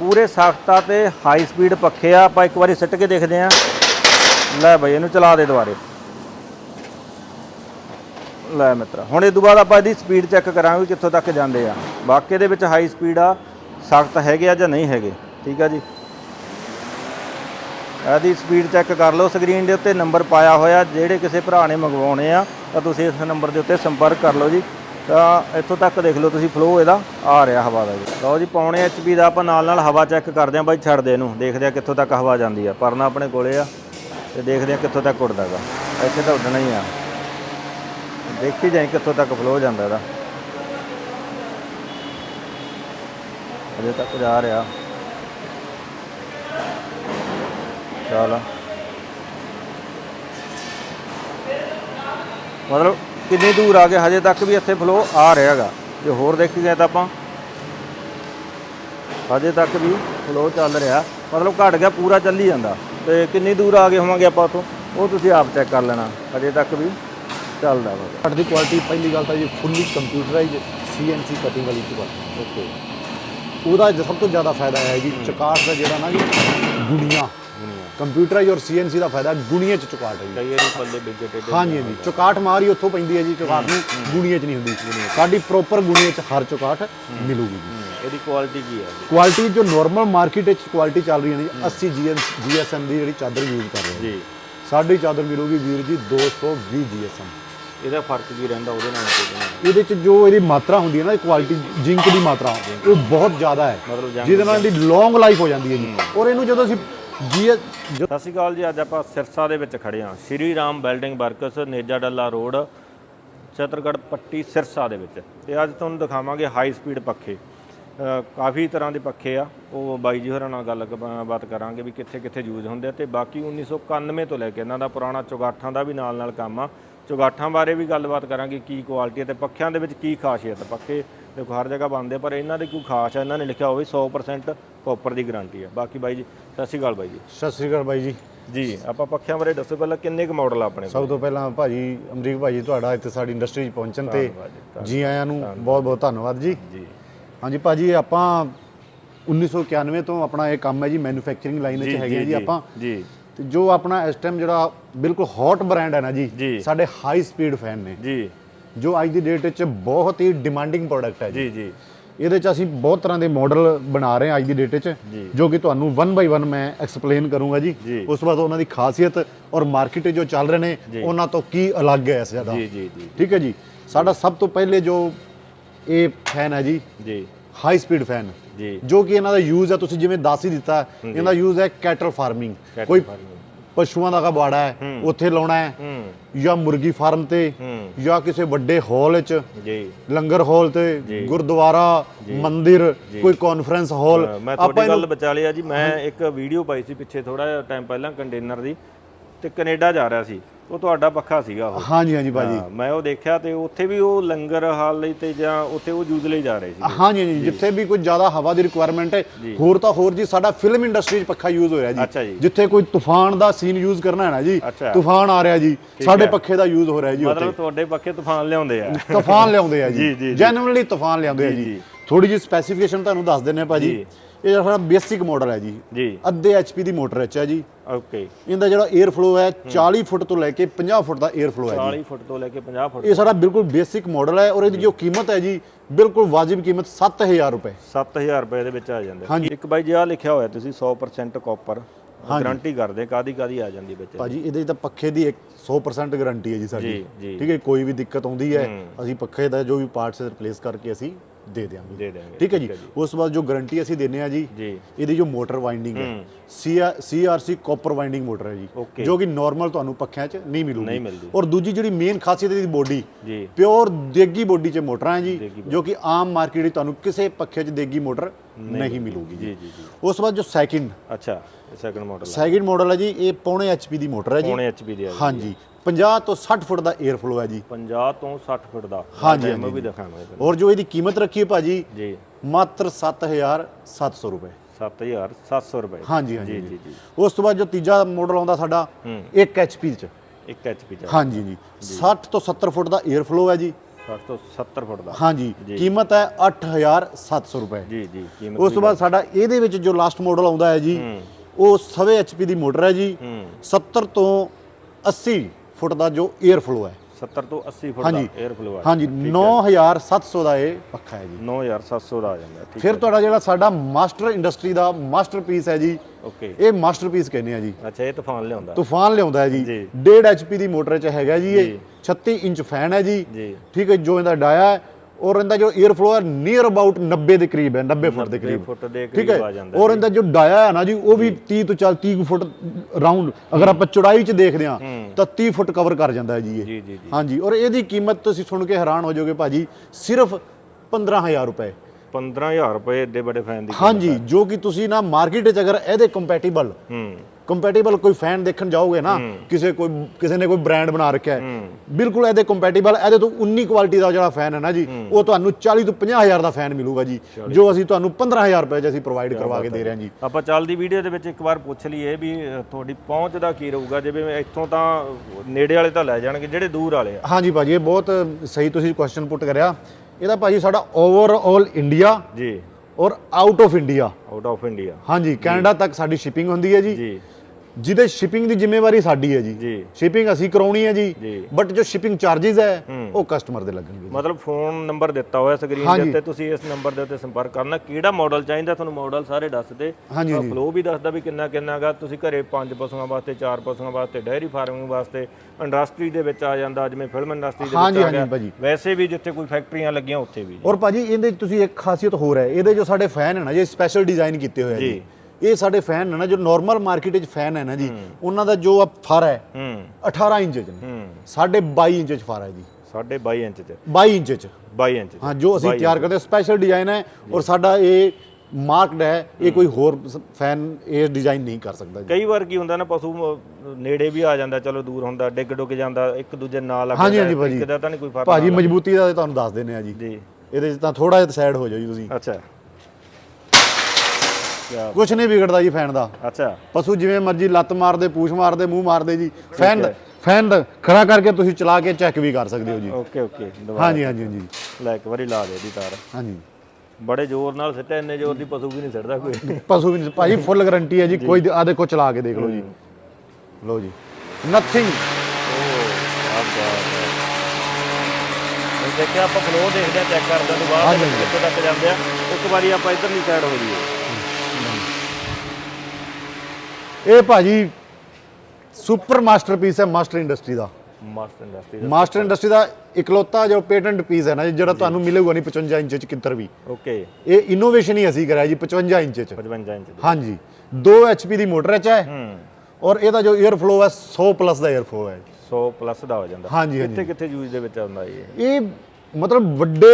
ਪੂਰੇ ਸਖਤਾ ਤੇ high speed ਪੱਖੇ ਆ, ਆਪਾਂ ਇੱਕ ਵਾਰੀ ਸਿੱਟ ਕੇ ਦੇਖਦੇ ਆ। ਲੈ ਬਈ, ਇਹਨੂੰ ਚਲਾ ਦੇ ਦੁਬਾਰੇ। ਲੈ ਮਿੱਤਰਾ, ਹੁਣ ਇਹ ਤੋਂ ਬਾਅਦ ਆਪਾਂ ਇਹਦੀ ਸਪੀਡ ਚੈੱਕ ਕਰਾਂਗੇ ਕਿੱਥੋਂ ਤੱਕ ਜਾਂਦੇ ਆ। ਵਾਕਈ ਦੇ ਵਿੱਚ ਹਾਈ ਸਪੀਡ ਆ, ਸਖਤ ਹੈਗੇ ਆ ਜਾਂ ਨਹੀਂ ਹੈਗੇ, ਠੀਕ ਆ ਜੀ? ਇਹਦੀ ਸਪੀਡ ਚੈੱਕ ਕਰ ਲਓ ਸਕਰੀਨ ਦੇ ਉੱਤੇ ਨੰਬਰ ਪਾਇਆ ਹੋਇਆ, ਜਿਹੜੇ ਕਿਸੇ ਭਰਾ ਨੇ ਮੰਗਵਾਉਣੇ ਆ, ਤਾਂ ਤੁਸੀਂ ਇਸ ਨੰਬਰ ਦੇ ਉੱਤੇ ਸੰਪਰਕ ਕਰ ਲਓ ਜੀ। ਤਾਂ ਇੱਥੋਂ ਤੱਕ ਦੇਖ ਲਓ ਤੁਸੀਂ ਫਲੋ ਇਹਦਾ ਆ ਰਿਹਾ ਹਵਾ ਦਾ ਜੀ। ਲਓ ਜੀ, ਪੌਣੇ ਐਚਪੀ ਦਾ ਆਪਾਂ ਨਾਲ ਨਾਲ ਹਵਾ ਚੈੱਕ ਕਰਦੇ ਆਂ ਬਾਈ ਛੱਡਦੇ ਇਹਨੂੰ। ਦੇਖਦੇ ਆ ਕਿੱਥੋਂ ਤੱਕ ਹਵਾ ਜਾਂਦੀ ਆ। ਪਰਨਾ ਆਪਣੇ ਕੋਲੇ ਆ ਤੇ ਦੇਖਦੇ ਆ ਕਿੱਥੋਂ ਤੱਕ ਉੱਡਦਾ ਗਾ। ਇੱਥੇ ਤਾਂ ਉੱਡਣਾ ਹੀ ਆ। ਦੇਖੀ ਜਾਈ ਕਿੱਥੋਂ ਤੱਕ ਫਲੋ ਜਾਂਦਾ ਇਹਦਾ। ਅਜੇ ਤੱਕ ਜਾ ਰਿਹਾ। ਚੱਲ। ਮਤਲਬ ਕਿੰਨੀ ਦੂਰ ਆ ਗਏ ਹਜੇ ਤੱਕ ਵੀ ਇੱਥੇ ਫਲੋ ਆ ਰਿਹਾ ਹੈਗਾ ਜੇ ਹੋਰ ਦੇਖੀ ਗਏ ਤਾਂ ਆਪਾਂ ਹਜੇ ਤੱਕ ਵੀ ਫਲੋ ਚੱਲ ਰਿਹਾ। ਮਤਲਬ ਘਟ ਗਿਆ ਪੂਰਾ ਚੱਲੀ ਜਾਂਦਾ। ਤੇ ਕਿੰਨੀ ਦੂਰ ਆ ਗਏ ਹੋਵਾਂਗੇ ਆਪਾਂ ਉਥੋਂ ਉਹ ਤੁਸੀਂ ਆਪ ਚੈੱਕ ਕਰ ਲੈਣਾ। ਹਜੇ ਤੱਕ ਵੀ ਚੱਲਦਾ ਵਾ। ਕੱਟ ਦੀ ਕੁਆਲਿਟੀ ਪਹਿਲੀ ਗੱਲ ਤਾਂ ਜੀ ਫੁੱਲੀ ਕੰਪਿਊਟਰਾਈਜ਼ ਸੀਐਨਸੀ ਕਟਿੰਗ ਵਾਲੀ ਚੁਕਾ ਓਕੇ ਉਹਦਾ ਸਭ ਤੋਂ ਜ਼ਿਆਦਾ ਫਾਇਦਾ ਹੈ ਜੀ ਚੁਕਾਟ ਦਾ ਜਿਹੜਾ ਨਾ ਜੀ ਗੁਣੀਆਂ। ਕੰਪਿਊਟਰਾਈਜ਼ ਔਰ ਸੀਐਨਸੀ ਦਾ ਫਾਇਦਾ ਗੁਣੀਆਂ ਚ ਚੁਕਾਟ ਹੈ ਜੀ। ਕਈ ਵਾਰੀ ਪੱਲੇ ਵਿੱਚ ਟੇਡੇ ਹਾਂਜੀ ਹਾਂਜੀ। ਚੁਕਾਟ ਮਾਰ ਹੀ ਉੱਥੋਂ ਪੈਂਦੀ ਹੈ ਜੀ ਚੁਕਾਟ ਨੂੰ ਗੁਣੀਆਂ ਚ ਨਹੀਂ ਹੁੰਦੀ। ਸਾਡੀ ਪ੍ਰੋਪਰ ਗੁਣੀਆਂ ਚ ਹਰ ਚੁਕਾਟ ਮਿਲੂਗੀ ਜੀ। ਇਹਦੀ ਕੁਆਲਿਟੀ ਕੀ ਹੈ ਕੁਆਲਿਟੀ ਜੋ ਨਾਰਮਲ ਮਾਰਕੀਟ ਵਿੱਚ ਕੁਆਲਿਟੀ ਚੱਲ ਰਹੀ ਹੈ। ਜੀ 80 ਜੀਐਮ ਜੀਐਸਐਮ ਦੀ ਜਿਹੜੀ ਚਾਦਰ ਯੂਜ਼ ਕਰ ਰਹੇ ਹਾਂ ਜੀ। ਸਾਡੀ ਚਾਦਰ ਮਿਲੂਗੀ ਵੀਰ ਜੀ 220 ਜੀਐਸਐਮ ਇਹਦਾ ਫ਼ਰਕ ਕੀ ਰਹਿੰਦਾ ਉਹਦੇ ਨਾਲ ਇਹਦੇ ਚ ਜੋ ਇਹਦੀ ਮਾਤਰਾ ਹੁੰਦੀ ਹੈ ਨਾ ਕੁਆਲਿਟੀ ਜਿੰਕ ਦੀ ਮਾਤਰਾ ਉਹ ਬਹੁਤ ਜ਼ਿਆਦਾ ਹੈ। ਮਤਲਬ ਜਿਹਦੇ ਨਾਲ ਇਹਦੀ ਲੌਂਗ ਲਾਈਫ ਹੋ ਜਾਂਦੀ ਹੈ ਜੀ। ਔਰ ਇਹਨੂੰ ਜਦੋਂ ਅਸੀਂ ਜੀ ਸਤਿ ਸ਼੍ਰੀ ਅਕਾਲ ਜੀ, ਅੱਜ ਆਪਾਂ ਸਿਰਸਾ ਦੇ ਵਿੱਚ ਖੜੇ ਹਾਂ। Shri Ram building works, Neja Dalla road, Chhatargarh Patti, Sirsa ਦੇ ਵਿੱਚ। ਤੇ ਅੱਜ ਤੁਹਾਨੂੰ ਦਿਖਾਵਾਂਗੇ ਹਾਈ ਸਪੀਡ ਪੱਖੇ। ਕਾਫੀ ਤਰ੍ਹਾਂ ਦੇ ਪੱਖੇ ਆ। ਉਹ ਬਾਈ ਜੀ ਹੋਰਾਂ ਨਾਲ ਗੱਲ ਬਾਤ ਕਰਾਂਗੇ ਵੀ ਕਿੱਥੇ ਕਿੱਥੇ ਯੂਜ਼ ਹੁੰਦੇ ਆ। ਤੇ ਬਾਕੀ 1991 ਤੋਂ ਲੈ ਕੇ ਇਹਨਾਂ ਦਾ ਪੁਰਾਣਾ ਚੁਗਾਠਾਂ ਦਾ ਵੀ ਨਾਲ ਨਾਲ ਕੰਮ ਆ। ਚੁਗਾਠਾਂ ਬਾਰੇ ਵੀ ਗੱਲਬਾਤ ਕਰਾਂਗੇ, ਕੀ ਕੁਆਲਿਟੀ ਹੈ ਤੇ ਪੱਖਿਆਂ ਦੇ ਵਿੱਚ ਕੀ ਖਾਸੀਅਤ ਪੱਖੇ ਦੇਖੋ, ਹਰ ਜਗ੍ਹਾ ਬਣਦੇ ਪਰ ਇਹਨਾਂ ਦੇ ਕੋਈ ਖਾਸ ਆ। ਇਹਨਾਂ ਨੇ ਲਿਖਿਆ ਹੋਵੇ 100% ਕਾਪਰ ਦੀ ਗਾਰੰਟੀ ਹੈ ਬਾਕੀ ਬਾਈ ਜੀ ਸਤਿ ਸ਼੍ਰੀ ਅਕਾਲ ਬਾਈ ਜੀ। ਸਤਿ ਸ੍ਰੀ ਅਕਾਲ ਬਾਈ ਜੀ। ਜੀ ਆਪਾਂ ਪੱਖਿਆਂ ਬਾਰੇ ਦੱਸੋ ਪਹਿਲਾਂ ਕਿੰਨੇ ਕੁ ਮਾਡਲ ਆ ਆਪਣੇ ਕੋਲ? ਸਭ ਤੋਂ ਪਹਿਲਾਂ ਭਾਜੀ ਅਮਰੀਕ ਭਾਜੀ ਤੁਹਾਡਾ ਇੱਥੇ ਸਾਡੀ ਇੰਡਸਟਰੀ 'ਚ ਪਹੁੰਚਣ ਤੇ ਧੰਨਵਾਦ ਜੀ, ਜੀ ਆਇਆਂ ਨੂੰ ਬਹੁਤ ਬਹੁਤ ਧੰਨਵਾਦ ਜੀ। ਜੀ। ਹਾਂਜੀ ਭਾਜੀ ਇਹ ਆਪਾਂ 1991 ਤੋਂ ਆਪਣਾ ਇਹ ਕੰਮ ਹੈ ਜੀ ਮੈਨੂਫੈਕਚਰਿੰਗ ਲਾਈਨ ਵਿੱਚ ਹੈਗੇ ਆ ਜੀ ਆਪਾਂ। ਜੀ। ਤੇ ਜੋ ਆਪਣਾ ਇਸ ਟਾਈਮ ਜਿਹੜਾ ਬਿਲਕੁਲ ਹੌਟ ਬ੍ਰਾਂਡ ਹੈ ਨਾ ਜੀ। ਜੀ। ਸਾਡੇ ਹਾਈ ਸਪੀਡ ਫੈਨ ਨੇ। ਜੀ। ਜੋ ਅੱਜ ਦੀ ਡੇਟ ਵਿੱਚ ਬਹੁਤ ਹੀ ਡਿਮਾਂਡਿੰਗ ਪ੍ਰੋਡਕਟ ਹੈ ਜੀ। ਜੀ ਜੀ। ਇਹਦੇ ਚ ਅਸੀਂ ਬਹੁਤ ਤਰ੍ਹਾਂ ਦੇ ਮਾਡਲ ਬਣਾ ਰਹੇ ਹਾਂ ਅੱਜ ਦੀ ਡੇਟ ਵਿੱਚ ਜੀ। ਕਿ ਤੁਹਾਨੂੰ ਵਨ ਬਾਈ ਵਨ ਮੈਂ ਐਕਸਪਲੇਨ ਕਰੂੰਗਾ ਜੀ। ਉਸ ਤੋਂ ਬਾਅਦ ਉਹਨਾਂ ਦੀ ਖਾਸੀਅਤ ਔਰ ਮਾਰਕੀਟ ਜੋ ਚੱਲ ਰਹੇ ਨੇ ਉਹਨਾਂ ਤੋਂ ਕੀ ਅਲੱਗ ਹੈ ਇਸ ਜ਼ਿਆਦਾ ਜੀ ਜੀ ਜੀ ਠੀਕ ਹੈ ਜੀ? ਸਾਡਾ ਸਭ ਤੋਂ ਪਹਿਲੇ ਜੋ ਇਹ ਫੈਨ ਹੈ ਜੀ ਜੀ। ਹਾਈ ਸਪੀਡ ਫੈਨ ਜੀ। ਜੋ ਕਿ ਇਹਨਾਂ ਦਾ ਯੂਜ਼ ਹੈ ਤੁਸੀਂ ਜਿਵੇਂ ਦੱਸ ਹੀ ਦਿੱਤਾ ਇਹਦਾ ਯੂਜ਼ ਹੈ ਕੈਟਲ ਫਾਰਮਿੰਗ ਕੋਈ। ਪਸ਼ੂਆਂ ਦਾ ਕਬਾੜਾ ਹੈ ਉੱਥੇ ਲਾਉਣਾ ਹੈ। ਜਾਂ ਮੁਰਗੀ ਫਾਰਮ ਤੇ ਜਾਂ ਕਿਸੇ ਵੱਡੇ ਹਾਲ ਵਿੱਚ ਜੀ। ਲੰਗਰ ਹਾਲ ਤੇ ਗੁਰਦੁਆਰਾ ਮੰਦਿਰ ਕੋਈ ਕਾਨਫਰੰਸ ਹਾਲ। ਮੈਂ ਤੁਹਾਡੀ ਗੱਲ ਬਚਾ ਲਿਆ ਜੀ। ਮੈਂ ਇੱਕ ਵੀਡੀਓ ਪਾਈ ਸੀ ਪਿੱਛੇ ਥੋੜਾ ਜਿਹਾ ਟਾਈਮ ਪਹਿਲਾਂ ਕੰਟੇਨਰ ਦੀ ਤੇ ਕੈਨੇਡਾ ਜਾ ਰਿਹਾ ਸੀ। ਉਹ ਤੁਹਾਡਾ ਪੱਖਾ ਸੀਗਾ ਉਹ। ਹਾਂਜੀ ਹਾਂਜੀ ਹਾਂ, ਮੈਂ ਉਹ ਦੇਖਿਆ ਤੇ ਉੱਥੇ ਵੀ ਉਹ ਲੰਗਰ ਹਾਲ ਲਈ ਤੇ ਜਾਂ ਉੱਥੇ ਉਹ ਯੂਜ਼ ਲਈ ਜਾ ਰਹੇ ਸੀ। ਹਾਂਜੀ ਹਾਂਜੀ ਜਿੱਥੇ ਵੀ ਕੋਈ ਜ਼ਿਆਦਾ ਹਵਾ ਦੀ ਰਿਕੁਆਇਰਮੈਂਟ ਹੈ ਹੋਰ ਤਾਂ ਹੋਰ ਜੀ ਸਾਡਾ ਫਿਲਮ ਇੰਡਸਟਰੀ 'ਚ ਪੱਖਾ ਯੂਜ਼ ਹੋ ਰਿਹਾ ਅੱਛਾ ਜੀ। ਜੀ ਜਿੱਥੇ ਕੋਈ ਤੂਫਾਨ ਦਾ ਸੀਨ ਯੂਜ਼ ਕਰਨਾ ਹੈ ਨਾ ਜੀ ਅੱਛਾ। ਤੂਫਾਨ ਆ ਰਿਹਾ ਜੀ ਸਾਡੇ ਪੱਖੇ ਦਾ ਯੂਜ਼ ਹੋ ਰਿਹਾ ਜੀ ਉੱਥੇ। ਮਤਲਬ ਤੁਹਾਡੇ ਪੱਖੇ ਤੂਫਾਨ ਲਿਆਉਂਦੇ ਆ। ਤੂਫਾਨ ਲਿਆਉਂਦੇ ਆ ਜੀ, ਜੀ, ਜੀ ਜੀ। ਜੈਨੂਇਨਲੀ ਤੂਫਾਨ ਲਿਆਉਂਦੇ ਆ ਜੀ, ਜੀ। ਜੀ। ਥੋੜੀ ਜਿਹੀ ਸਪੈਸੀਫਿਕੇਸ਼ਨ ਤੁਹਾਨੂੰ ਦੱਸ ਦਿੰਨੇ ਆ ਭਾਜੀ। ਜੀ। ਇਹ ਸਾਡਾ ਬੇਸਿਕ ਮਾਡਲ ਹੈ ਜੀ। ਜੀ। ਅੱਧੇ ਐਚਪੀ ਦੀ ਮੋਟਰ ਹੈ ਜੀ। ਓਕੇ ਇਹਦਾ ਜਿਹੜਾ 에ਅਰ ਫਲੋ ਹੈ 40 ਫੁੱਟ ਤੋਂ ਲੈ ਕੇ 50 ਫੁੱਟ ਦਾ 에ਅਰ ਫਲੋ ਹੈ ਜੀ। 40 ਫੁੱਟ ਤੋਂ ਲੈ ਕੇ 50 ਫੁੱਟ ਇਹ ਸਾਡਾ ਬਿਲਕੁਲ ਬੇਸਿਕ ਮਾਡਲ ਹੈ ਔਰ ਇਹਦੀ ਜੋ। ਕੀਮਤ ਹੈ ਜੀ ਬਿਲਕੁਲ ਵਾਜਿਬ ਕੀਮਤ 7000 ਰੁਪਏ। 7000 ਰੁਪਏ ਦੇ ਵਿੱਚ ਆ ਜਾਂਦੇ। ਇੱਕ ਬਾਈ ਜੀ ਆ ਲਿਖਿਆ ਹੋਇਆ ਤੁਸੀਂ 100% ਕਾਪਰ ਗਾਰੰਟੀ ਕਰਦੇ ਕਾਦੀ ਕਾਦੀ ਆ ਜਾਂਦੀ ਵਿੱਚ। ਭਾਜੀ ਇਹਦੇ ਤਾਂ ਪੱਖੇ ਦੀ ਇੱਕ 100% ਗਾਰੰਟੀ ਹੈ ਜੀ ਸਾਡੀ। ਠੀਕ ਹੈ ਕੋਈ ਵੀ ਦਿੱਕਤ ਆਉਂਦੀ ਹੈ ਅਸੀਂ ਪੱਖੇ ਦਾ ਜੋ ਵੀ ਪਾਰਟਸ ਰਿਪਲੇਸ ਕਰਕੇ ਅਸੀਂ ਦੇ ਦਿਆਂਗੇ। ਦੇ ਦੇਣਗੇ ਠੀਕ ਹੈ ਜੀ? ਉਸ ਤੋਂ ਬਾਅਦ ਜੋ ਗਾਰੰਟੀ ਅਸੀਂ ਦਿੰਨੇ ਆ ਜੀ ਇਹਦੀ ਜੋ ਮੋਟਰ ਵਾਈਂਡਿੰਗ ਹੈ। ਸੀਆਰਸੀ ਕਾਪਰ ਵਾਈਂਡਿੰਗ ਮੋਟਰ ਹੈ ਜੀ। ਜੋ ਕਿ ਨਾਰਮਲ ਤੁਹਾਨੂੰ ਪੱਖਿਆਂ 'ਚ ਨਹੀਂ ਮਿਲੂਗੀ। ਔਰ ਦੂਜੀ ਜਿਹੜੀ ਮੇਨ ਖਾਸੀਅਤ ਇਹਦੀ ਬੋਡੀ ਪਿਓਰ ਦੇਗੀ ਬੋਡੀ 'ਚ ਮੋਟਰਾਂ ਹੈ ਜੀ ਜੋ ਕਿ ਆਮ ਮਾਰਕੀਟ ਵਿੱਚ ਤੁਹਾਨੂੰ ਕਿਸੇ ਪੱਖੇ 'ਚ ਦੇਗੀ ਮੋਟਰ ਨਹੀਂ ਮਿਲੂਗੀ ਜੀ। ਉਸ ਤੋਂ ਬਾਅਦ ਜੋ ਸੈਕਿੰਡ ਅੱਛਾ ਸੈਕੰਡ ਮਾਡਲ ਸੈਕਿੰਡ ਮਾਡਲ ਹੈ ਜੀ ਇਹ ਪੌਣੇ ਐਚਪੀ ਦੀ ਮੋਟਰ ਹੈ ਜੀ। ਪੌਣੇ ਐਚਪੀ ਦੀ ਜੀ। ਹਾਂਜੀ। 50 ਤੋਂ 60 ਫੁੱਟ ਦਾ 에ਅਰ ਫਲੋ ਹੈ ਜੀ। 50 ਤੋਂ 60 ਫੁੱਟ ਦਾ। ਹਾਂਜੀ, ਮੈਂ ਵੀ ਦਿਖਾਵਾਂਗਾ। ਔਰ ਜੋ ਇਹਦੀ ਕੀਮਤ ਰੱਖੀ ਹੈ ਭਾਜੀ ਜੀ। ਮਾਤਰ 7700 ਰੁਪਏ। 7700 ਰੁਪਏ। ਹਾਂਜੀ ਜੀ ਹਾਂਜੀ ਜੀ ਜੀ। ਉਸ ਤੋਂ ਬਾਅਦ ਜੋ ਤੀਜਾ ਮਾਡਲ ਆਉਂਦਾ ਸਾਡਾ ਹੂੰ। 1 ਐਚਪੀ ਚ। 1 ਐਚਪੀ ਦਾ ਹਾਂਜੀ ਜੀ। 60 ਤੋਂ 70 ਫੁੱਟ ਦਾ 에ਅਰ ਫਲੋ ਹੈ ਜੀ। 60 ਤੋਂ 70 ਫੁੱਟ ਦਾ। ਹਾਂਜੀ ਜੀ। ਕੀਮਤ ਹੈ 8700 ਰੁਪਏ। ਜੀ ਜੀ। ਕੀਮਤ ਉਸ ਤੋਂ ਬਾਅਦ ਸਾਡਾ ਇਹਦੇ ਵਿੱਚ ਜੋ ਲਾਸਟ ਮਾਡਲ ਆਉਂਦਾ ਹੈ ਜੀ ਉਹ ਸਵੇ ਐਚਪੀ ਦੀ ਮੋਟਰ ਹੈ ਜੀ। ਹੂੰ। 70 ਤੋਂ 80 ਫੁੱਟ ਦਾ ਜੋ 에ਅਰ ਫਲੋ ਹੈ। 70 ਤੋਂ 80 ਫੁੱਟ ਦਾ ਹਾਂਜੀ। 에ਅਰ ਫਲੋ ਆ ਹਾਂਜੀ 9700 ਦਾ ਇਹ ਪੱਖਾ ਹੈ ਜੀ। 9700 ਦਾ ਆ ਜਾਂਦਾ ਠੀਕ ਫਿਰ ਤੁਹਾਡਾ ਜਿਹੜਾ ਸਾਡਾ ਮਾਸਟਰ ਇੰਡਸਟਰੀ ਦਾ ਮਾਸਟਰਪੀਸ ਹੈ ਜੀ ਓਕੇ। ਇਹ ਮਾਸਟਰਪੀਸ ਕਹਿੰਦੇ ਆ ਜੀ। ਅੱਛਾ ਇਹ ਤੂਫਾਨ ਲਿਆਉਂਦਾ। ਤੂਫਾਨ ਲਿਆਉਂਦਾ ਹੈ ਜੀ। ਜੀ। 1.5 ਐਚਪੀ ਦੀ ਮੋਟਰ ਚ ਹੈਗਾ ਜੀ ਇਹ। ਜੀ। 36 ਇੰਚ ਫੈਨ ਹੈ ਜੀ। ਜੀ। ਠੀਕ ਹੈ ਜੋ ਇਹਦਾ ਡਾਇਆ ਹੈ ਔਰ ਇਹਦਾ ਜੋ 에ਅਰ ਫਲੋ ਹੈ ਨੀਅਰ ਅਬਾਊਟ 90 ਦੇ ਕਰੀਬ ਹੈ 90 ਫੁੱਟ ਦੇ 90 ਕਰੀਬ। ਫੁੱਟ ਦੇ ਠੀਕ ਕਰੀਬ ਆ ਹੈ ਜਾਂਦਾ ਔਰ ਇਹਦਾ ਜੋ। ਡਾਇਆ ਹੈ ਨਾ ਜੀ ਉਹ ਵੀ 30 ਤੋਂ ਚੱਲ 30 ਕੁ ਫੁੱਟ ਰਾਉਂਡ ਅਗਰ ਆਪਾਂ ਚੌੜਾਈ ਚ ਦੇਖਦੇ ਹਾਂ। ਤਾਂ 30 ਫੁੱਟ ਕਵਰ ਕਰ ਜਾਂਦਾ ਹੈ ਜੀ ਇਹ। ਹਾਂਜੀ ਔਰ ਇਹਦੀ ਕੀਮਤ ਤੁਸੀਂ ਸੁਣ ਕੇ ਹੈਰਾਨ ਹੋ ਜਾਓਗੇ ਭਾਜੀ ਸਿਰਫ 15000 ਰੁਪਏ। 15000 ਰੁਪਏ ਏਡੇ ਵੱਡੇ ਫੈਨ ਦੀ ਹਾਂਜੀ ਜੋ ਕਿ ਤੁਸੀਂ ਨਾ ਮਾਰਕੀਟ ਵਿੱਚ ਅਗਰ ਇਹਦੇ ਕੰਪੈਟੀਬਲ ਹੂੰ। ਕੰਪੈਟੀਬਲ ਕੋਈ ਫੈਨ ਦੇਖਣ ਜਾਓਗੇ ਨਾ ਕਿਸੇ ਕੋਈ ਕਿਸੇ ਨੇ ਕੋਈ ਬ੍ਰਾਂਡ ਬਣਾ ਰੱਖਿਆ ਹੈ। ਬਿਲਕੁਲ ਇਹਦੇ ਕੰਪੈਟੀਬਲ ਇਹਦੇ ਤੋਂ 19 ਕੁਆਲਿਟੀ ਦਾ ਜਿਹੜਾ ਫੈਨ ਹੈ ਨਾ ਜੀ ਉਹ ਤੁਹਾਨੂੰ 40 ਤੋਂ 50000 ਦਾ ਫੈਨ ਮਿਲੂਗਾ ਜੀ ਜੋ ਅਸੀਂ ਤੁਹਾਨੂੰ 15000 ਰੁਪਏ 'ਚ ਅਸੀਂ ਪ੍ਰੋਵਾਈਡ ਕਰਵਾ ਕੇ ਦੇ ਰਹੇ ਹਾਂ ਜੀ। ਆਪਾਂ ਚੱਲਦੀ ਵੀਡੀਓ ਦੇ ਵਿੱਚ ਇੱਕ ਵਾਰ ਪੁੱਛ ਲਈਏ ਵੀ ਤੁਹਾਡੀ ਪਹੁੰਚ ਦਾ ਕੀ ਰਹੂਗਾ? ਜਿਵੇਂ ਇੱਥੋਂ ਤਾਂ ਨੇੜੇ ਵਾਲੇ ਤਾਂ ਲੈ ਜਾਣਗੇ ਜਿਹੜੇ ਦੂਰ ਵਾਲੇ ਆ। ਹਾਂਜੀ ਭਾਜੀ ਇਹ ਬਹੁਤ ਸਹੀ ਤੁਸੀਂ ਕੁਐਸਚਨ ਪੁੱਟ ਕਰਿਆ। ਇਹਦਾ ਭਾਜੀ ਸਾਡਾ ਓਵਰਆਲ ਇੰਡੀਆ ਜੀ। ਔਰ out of India out of India ਹਾਂਜੀ ਕੈਨੇਡਾ ਤੱਕ ਸਾਡੀ ਸ਼ਿਪਿੰਗ ਹੁੰਦੀ ਹੈ ਜੀ। ਜੀ। ਜਿਹਦੇ ਸ਼ਿਪਿੰਗ ਦੀ ਜ਼ਿੰਮੇਵਾਰੀ ਸਾਡੀ ਹੈ ਜੀ। ਸ਼ਿਪਿੰਗ ਅਸੀਂ ਕਰਾਉਣੀ ਹੈ ਜੀ। ਬਟ ਜੋ ਸ਼ਿਪਿੰਗ ਚਾਰजेस ਹੈ। ਉਹ ਕਸਟਮਰ ਦੇ ਲੱਗਣਗੇ। ਮਤਲਬ ਫੋਨ ਨੰਬਰ ਦਿੱਤਾ ਹੋਇਆ ਸਕਰੀਨ ਦੇ। ਉੱਤੇ ਤੁਸੀਂ ਇਸ ਨੰਬਰ ਦੇ ਉੱਤੇ ਸੰਪਰਕ ਕਰਨਾ। ਕਿਹੜਾ ਮਾਡਲ ਚਾਹੀਦਾ ਤੁਹਾਨੂੰ? ਮਾਡਲ ਸਾਰੇ ਦੱਸ ਦੇ। ਹਾਂਜੀ, ਹਾਂਜੀ। ਫਲੋ ਵੀ ਦੱਸਦਾ ਵੀ ਕਿੰਨਾ ਕਿੰਨਾਗਾ ਤੁਸੀਂ ਘਰੇ ਪੰਜ ਪਸ਼ੂਆਂ ਵਾਸਤੇ ਚਾਰ ਪਸ਼ੂਆਂ ਵਾਸਤੇ ਡੈਰੀ ਫਾਰਮਿੰਗ ਵਾਸਤੇ ਇੰਡਸਟਰੀ ਦੇ ਵਿੱਚ ਆ ਜਾਂਦਾ ਜਿਵੇਂ ਫਿਲਮ ਇੰਡਸਟਰੀ ਦੇ ਵਿੱਚ ਆ ਗਿਆ। ਵੈਸੇ ਵੀ ਜਿੱਥੇ ਕੋਈ ਫੈਕਟਰੀਆਂ ਲੱਗੀਆਂ ਉੱਥੇ ਵੀ ਔਰ ਭਾਜੀ ਇਹਦੇ ਤੁਸੀਂ ਇੱਕ ਖਾਸੀਅਤ ਹੋਰ ਹੈ। ਇਹਦੇ ਜੋ ਸਾਡੇ ਫੈਨ ਹੈ ਨਾ ਜੀ ਸਪੈਸ਼ਲ ਡਿਜ਼ਾਈਨ ਕੀਤੇ ਹੋਏ ਆ ਜੀ। ਇਹ ਸਾਡੇ ਫੈਨ ਨੇ ਨਾ ਜੋ ਨਾਰਮਲ ਮਾਰਕੀਟ ਵਿੱਚ ਫੈਨ ਹੈ ਨਾ ਜੀ ਉਹਨਾਂ ਦਾ ਜੋ ਫਰ ਹੈ ਹੂੰ। 18 ਇੰਚ ਨੇ। ਸਾਡੇ 22 ਇੰਚ 'ਚ ਫਰ ਹੈ ਜੀ। ਸਾਢੇ 22 ਇੰਚ ਚ। 22 ਇੰਚ 'ਚ। 22 ਇੰਚ ਹਾਂ ਜੋ ਅਸੀਂ ਤਿਆਰ ਕਰਦੇ ਸਪੈਸ਼ਲ ਡਿਜ਼ਾਈਨ ਹੈ ਔਰ ਸਾਡਾ ਇਹ ਮਾਰਕਡ ਹੈ ਇਹ ਕੋਈ ਹੋਰ ਫੈਨ ਇਹ ਡਿਜ਼ਾਈਨ ਨਹੀਂ ਕਰ ਸਕਦਾ ਜੀ। ਕਈ ਵਾਰ ਕੀ ਹੁੰਦਾ ਨਾ ਪਸ਼ੂ ਨੇੜੇ ਵੀ ਆ ਜਾਂਦਾ ਚਲੋ ਦੂਰ ਹੁੰਦਾ ਡਿੱਗ ਡੁੱਗ ਜਾਂਦਾ ਇੱਕ ਦੂਜੇ ਨਾਲ ਲੱਗ ਹਾਂਜੀ, ਜਾਂਦਾ, ਹਾਂਜੀ ਭਾਜੀ। ਇੱਕ ਦਾ ਤਾਂ ਨਹੀਂ ਕੋਈ ਫ਼ਰਕ ਭਾਜੀ ਮਜ਼ਬੂਤੀ ਦਾ ਤੁਹਾਨੂੰ ਦੱਸ ਦਿੰਦੇ ਆ ਜੀ। ਜੀ। ਇਹਦੇ ਤਾਂ ਥੋੜਾ ਜਿਹਾ ਸਾਈਡ ਹੋ ਜਾਓ ਜੀ ਤੁਸੀਂ। ਅੱਛਾ। ਕੁਝ ਨਹੀਂ ਵਿਗੜਦਾ ਜੀ ਫੈਨ ਦਾ। ਅੱਛਾ। ਪਸ਼ੂ ਜਿਵੇਂ ਮਰਜ਼ੀ ਲੱਤ ਮਾਰਦੇ ਪੂਛ ਮਾਰਦੇ ਮੂੰਹ ਮਾਰਦੇ ਜੀ। ਫੈਨ। ਫੈਨ ਖੜਾ ਕਰਕੇ ਤੁਸੀਂ ਚਲਾ ਕੇ ਚੈੱਕ ਵੀ ਕਰ ਸਕਦੇ ਹੋ ਜੀ। ਓਕੇ ਓਕੇ ਹਾਂਜੀ ਹਾਂਜੀ ਹਾਂਜੀ। ਲੈ ਇੱਕ ਵਾਰੀ ਲਾ ਦੇ ਦੀ ਤਾਰ। ਹਾਂਜੀ। ਬੜੇ ਜ਼ੋਰ ਨਾਲ ਸਿੱਟਿਆ ਇੰਨੇ ਜ਼ੋਰ ਦੀ ਪਸ਼ੂ ਵੀ ਨਹੀਂ ਸਿੱਟਦਾ ਕੋਈ। ਪਸ਼ੂ ਵੀ ਭਾਜੀ ਫੁੱਲ ਗਾਰੰਟੀ ਹੈ ਜੀ। ਕੋਈ ਆ ਦੇਖੋ ਚਲਾ ਕੇ ਦੇਖ ਲਓ ਜੀ। ਲਓ ਜੀ। ਨਥਿੰਗ ਦੇਖਿਆ ਆਪਾਂ ਫਲੋ ਦੇਖਦੇ ਆ ਚੈੱਕ ਕਰਦੇ ਆ ਤੋਂ ਬਾਅਦ ਕਿੱਥੇ ਤੱਕ ਜਾਂਦੇ ਆ। ਇੱਕ ਵਾਰੀ ਆਪਾਂ ਇਧਰਲੀ ਸਾਈਡ ਹੋ ਜਾਈਏ। ਇਹ ਭਾਜੀ ਸੁਪਰ ਮਾਸਟਰਪੀਸ ਹੈ ਮਾਸਟਰ ਇੰਡਸਟਰੀ ਦਾ। ਮਾਸਟਰ ਇੰਡਸਟਰੀ ਮਾਸਟਰ ਇੰਡਸਟਰੀ ਦਾ ਇਕਲੌਤਾ ਜੋ ਪੇਟੈਂਟ ਪੀਸ ਹੈ ਨਾ ਜੀ, ਜਿਹੜਾ ਤੁਹਾਨੂੰ ਮਿਲੇਗਾ ਨਹੀਂ 55 ਇੰਚ ਚ ਕਿੱਧਰ ਵੀ। ਓਕੇ ਇਹ ਇਨੋਵੇਸ਼ਨ ਹੀ ਅਸੀਂ ਕਰਾਇਆ ਜੀ 55 ਇੰਚ ਚ। 55 ਇੰਚ ਦੀ ਹਾਂਜੀ। 2 ਐਚਪੀ ਦੀ ਮੋਟਰ ਚ ਹੈ ਹੂੰ। ਔਰ ਇਹਦਾ ਜੋ 에ਅਰ ਫਲੋ ਹੈ 100 ਪਲੱਸ ਦਾ 에ਅਰ ਫਲੋ ਹੈ। 100 ਪਲੱਸ ਦਾ ਹੋ ਜਾਂਦਾ। ਹਾਂਜੀ, ਕਿੱਥੇ। ਕਿੱਥੇ ਯੂਜ਼ ਦੇ ਵਿੱਚ ਆਉਂਦਾ ਇਹ? ਇਹ ਮਤਲਬ ਵੱਡੇ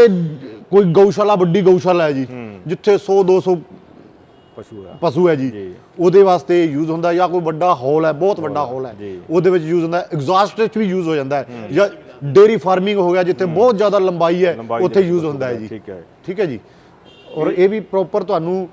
ਕੋਈ ਗਊਸ਼ਾਲਾ ਵੱਡੀ ਗਊਸ਼ਾਲਾ ਹੈ ਜੀ ਜਿੱਥੇ 100 200 ਪਸ਼ੂ ਆ। ਪਸ਼ੂ ਹੈ ਜੀ। ਉਹਦੇ ਵਾਸਤੇ ਯੂਜ਼ ਹੁੰਦਾ ਜਾਂ ਕੋਈ ਵੱਡਾ ਹਾਲ ਹੈ ਬਹੁਤ ਵੱਡਾ ਹਾਲ ਹੈ। ਉਹਦੇ ਵਿੱਚ ਯੂਜ਼ ਹੁੰਦਾ ਐਗਜ਼ੌਸਟ ਵਿੱਚ ਵੀ ਯੂਜ਼ ਹੋ ਜਾਂਦਾ ਹੈ। ਜਾਂ ਡੇਰੀ ਫਾਰਮਿੰਗ ਹੋ ਗਿਆ ਜਿੱਥੇ ਬਹੁਤ ਜ਼ਿਆਦਾ ਲੰਬਾਈ ਹੈ ਉੱਥੇ ਯੂਜ਼ ਹੁੰਦਾ ਹੈ ਹੈ, ਜੀ। ਠੀਕ ਹੈ। ਠੀਕ ਹੈ ਜੀ। ਔਰ ਇਹ ਵੀ ਪ੍ਰੋਪਰ ਤੁਹਾਨੂੰ